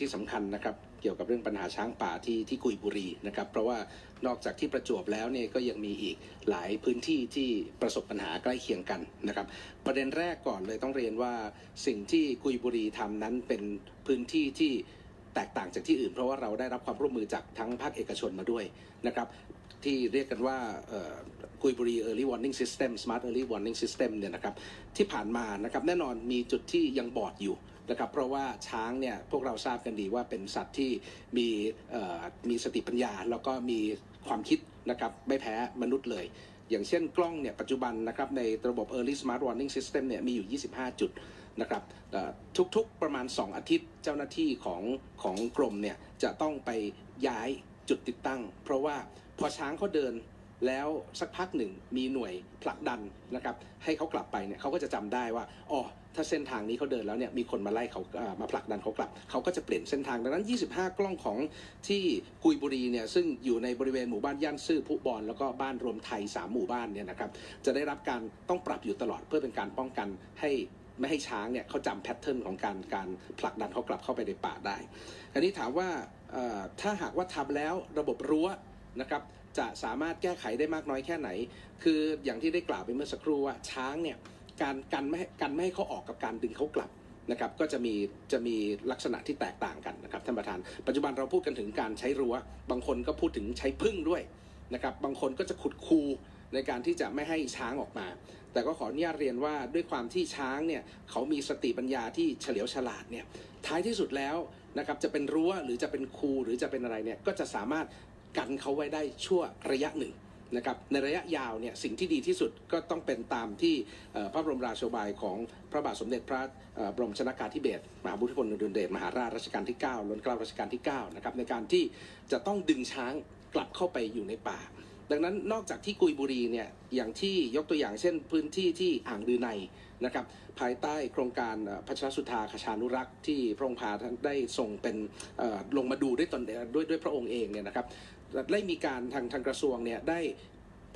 ที่สำคัญนะครับเกี่ยวกับเรื่องปัญหาช้างป่าที่ที่กุยบุรีนะครับเพราะว่านอกจากที่ประจวบแล้วเนี่ยก็ยังมีอีกหลายพื้นที่ที่ประสบปัญหาใกล้เคียงกันนะครับ ประเด็นแรกก่อนเลยต้องเรียนว่าสิ่งที่กุยบุรีทำนั้นเป็นพื้นที่ที่แตกต่างจากที่อื่น เพราะว่าเราได้รับความร่วมมือจากทั้งภาคเอกชนมาด้วยนะครับที่เรียกกันว่ากุยบุรี Early Warning System Smart Early Warning System เนี่ยนะครับที่ผ่านมานะครับแน่นอนมีจุดที่ยังบอดอยู่ นะครับเพราะว่าช้างเนี่ยพวกเราทราบกันดีว่าเป็นสัตว์ที่มีมีสติปัญญา แล้วก็มีความคิดนะครับไม่แพ้มนุษย์เลย อย่างเช่นกล้องเนี่ยปัจจุบันนะครับในระบบ Early Smart Warning System เนี่ยมีอยู่ 25 จุดนะครับทุกๆประมาณ 2 อาทิตย์เจ้าหน้าที่ของของกรมเนี่ยจะต้องไปย้ายจุดติดตั้ง เพราะว่าพอช้างเขาเดิน แล้วสักพักหนึ่งมีหน่วยผลักดันนะครับให้เขากลับไปเนี่ยเขาก็จะจำได้ว่าอ๋อถ้าเส้นทางนี้เขาเดินแล้วเนี่ยมีคนมาไล่เขามาผลักดันเขากลับเขาก็จะเปลี่ยนเส้นทางดังนั้น 25 กล้องของที่กุยบุรีเนี่ยซึ่งอยู่ในบริเวณหมู่บ้านย่านซื่อผู้บอลแล้วก็บ้านรวมไทย 3 หมู่บ้านเนี่ยนะครับจะได้รับการต้องปรับอยู่ตลอดเพื่อเป็นการป้องกันให้ไม่ให้ช้างเนี่ยเขาจำแพทเทิร์นของการการผลักดันเขากลับเข้าไปในป่าได้ อันนี้ถามว่าถ้าหากว่าทำแล้วระบบรั้วนะครับ จะสามารถแก้ไขได้มากน้อยแค่ไหน คืออย่างที่ได้กล่าวไปเมื่อสักครู่ว่าช้างเนี่ยการกันไม่กันไม่ให้เขาออกกับการดึงเขากลับนะครับก็จะมีจะมีลักษณะที่แตกต่างกันนะครับท่านประธาน ปัจจุบันเราพูดกันถึงการใช้รั้ว บางคนก็พูดถึงใช้พึ่งด้วยนะครับบางคนก็จะขุดคูในการที่จะไม่ให้ช้างออกมา แต่ก็ขออนุญาตเรียนว่าด้วยความที่ช้างเนี่ยเขามีสติปัญญาที่เฉลียวฉลาดเนี่ยท้ายที่สุดแล้วนะครับจะเป็นรั้วหรือจะเป็นคูหรือจะเป็นอะไรเนี่ยก็จะสามารถ กันเขาไว้ได้ชั่วระยะหนึ่งนะครับในระยะยาวเนี่ยสิ่งที่ดีที่สุดก็ต้องเป็นตามที่พระบรมราโชบายของพระบาทสมเด็จพระบรมชนากาธิเบศรมหาภูมิพลอดุลเดชมหาราชรัชกาลที่9ล้นเกล้ารัชกาลที่9นะครับในการที่จะต้องดึงช้างกลับเข้าไปอยู่ในป่า ดังนั้นนอกจากที่กุยบุรีเนี่ยอย่างที่ยกตัวอย่างเช่นพื้นที่ที่อ่างลือในนะครับภายใต้โครงการพัชรสุธาคชานุรักษ์ที่พระองค์พาท่านได้ส่งเป็นลงมาดูด้วยตนด้วยด้วยพระองค์เองเนี่ยนะครับได้มีการทางทางกระทรวงเนี่ยได้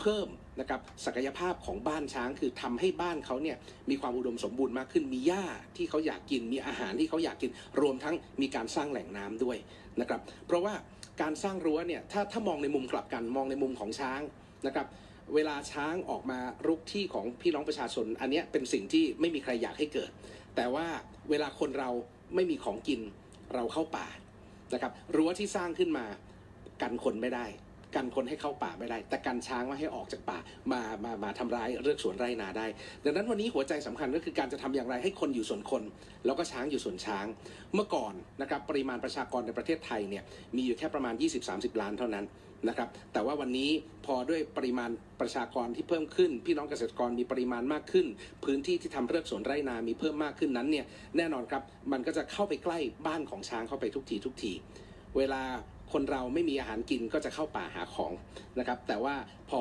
เพิ่มนะครับศักยภาพของบ้านช้างคือทำให้บ้านเขาเนี่ยมีความอุดมสมบูรณ์มากขึ้นมีหญ้าที่เขาอยากกินมีอาหารที่เขาอยากกินรวมทั้งมีการสร้างแหล่งน้ำด้วยนะครับเพราะว่า การสร้างรั้วเนี่ยถ้าถ้ามองในมุมกลับกันมองในมุมของช้างนะครับเวลาช้างออกมารุกที่ของพี่น้องประชาชน อันนี้เป็นสิ่งที่ไม่มีใครอยากให้เกิด แต่ว่าเวลาคนเราไม่มีของกินเราเข้าป่านะครับรั้วที่สร้างขึ้นมากันคนไม่ได้ กันคนให้เข้าป่าไม่ได้ แต่กันช้างไม่ให้ออกจากป่ามามามาทำร้ายเรือกสวนไร่นาได้ ดังนั้นวันนี้หัวใจสำคัญก็คือการจะทำอย่างไรให้คนอยู่ส่วนคน แล้วก็ช้างอยู่ส่วนช้าง เมื่อก่อนนะครับปริมาณประชากรในประเทศไทยเนี่ยมีอยู่แค่ประมาณ 20-30 ล้านเท่านั้นนะครับแต่ว่าวันนี้พอด้วยปริมาณประชากรที่เพิ่มขึ้น พี่น้องเกษตรกรมีปริมาณมากขึ้น พื้นที่ที่ทำเรือกสวนไร่นามีเพิ่มมากขึ้นนั้นเนี่ยแน่นอนครับมันก็จะเข้าไปใกล้บ้านของช้างเข้าไปทุกทีทุกที เวลา คนเราไม่มีอาหารกินก็จะเข้าป่าหาของนะครับ แต่ว่าพอ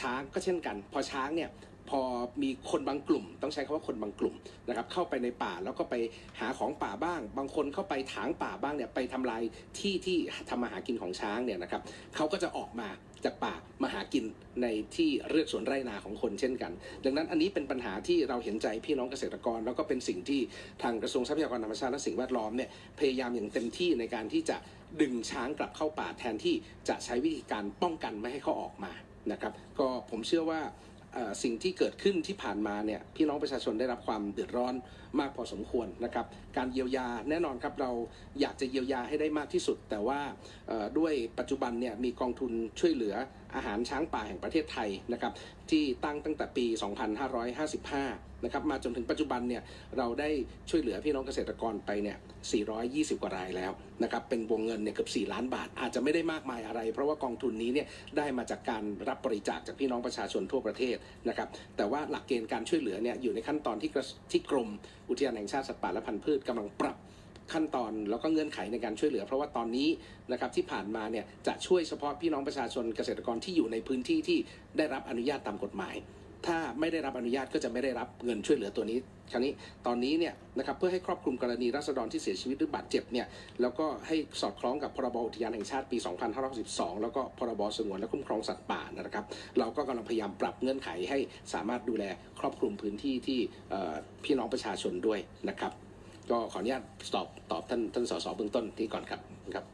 ช้างก็เช่นกัน พอช้างเนี่ยพอมีคนบางกลุ่ม ต้องใช้คำว่าคนบางกลุ่มนะครับเข้าไปในป่าแล้วก็ไปหาของป่าบ้าง บางคนเข้าไปถางป่าบ้างเนี่ยไปทำลายที่ที่ทำมาหากินของช้างเนี่ยนะครับเขาก็จะออกมาจากป่ามาหากินในที่เรือกสวนไร่นาของคนเช่นกัน ดังนั้นอันนี้เป็นปัญหาที่เราเห็นใจพี่น้องเกษตรกร แล้วก็เป็นสิ่งที่ทางกระทรวงทรัพยากรธรรมชาติและสิ่งแวดล้อมเนี่ยพยายามอย่างเต็มที่ในการที่จะ ดึงช้างกลับเข้าป่าแทนที่จะใช้วิธีการป้องกันไม่ให้เขาออกมานะครับ ก็ผมเชื่อว่าสิ่งที่เกิดขึ้นที่ผ่านมาเนี่ยพี่น้องประชาชนได้รับความเดือดร้อนมากพอสมควรนะครับ การเยียวยาแน่นอนครับเราอยากจะเยียวยาให้ได้มากที่สุด แต่ว่าด้วยปัจจุบันเนี่ยมีกองทุนช่วยเหลือ อาหารช้างป่าแห่งประเทศไทยนะครับที่ตั้งตั้งแต่ปี 2555 นะครับมาจนถึงปัจจุบันเนี่ยเราได้ช่วยเหลือพี่น้องเกษตรกรไปเนี่ย 420 กว่ารายแล้วนะครับเป็นวงเงินเนี่ยเกือบ 4 ล้านบาท อาจจะไม่ได้มากมายอะไร เพราะว่ากองทุนนี้เนี่ยได้มาจากการรับบริจาคจากพี่น้องประชาชนทั่วประเทศนะครับแต่ว่าหลักเกณฑ์การช่วยเหลือเนี่ยอยู่ในขั้นตอนที่ที่กรมอุทยานแห่งชาติสัตว์ป่าและพันธุ์พืชกำลังปรับ ขั้นตอนแล้วก็เงื่อนไขในการช่วยเหลือ เพราะว่าตอนนี้นะครับที่ผ่านมาเนี่ยจะช่วยเฉพาะพี่น้องประชาชนเกษตรกรที่อยู่ในพื้นที่ที่ได้รับอนุญาตตามกฎหมาย ถ้าไม่ได้รับอนุญาตก็จะไม่ได้รับเงินช่วยเหลือตัวนี้คราวนี้ตอนนี้เนี่ยนะครับเพื่อให้ครอบคลุมกรณีราษฎรที่เสียชีวิตหรือบาดเจ็บเนี่ยแล้วก็ให้สอดคล้องกับพรบอุทยานแห่งชาติปี 2562แล้วก็พรบสงวนและคุ้มครองสัตว์ป่านะครับ เราก็กำลังพยายามปรับเงื่อนไขให้สามารถดูแลครอบคลุมพื้นที่ที่พี่น้องประชาชนด้วยนะครับ ก็ขออนุญาตตอบตอบท่านท่านสสเบื้องต้นที่ก่อนครับครับ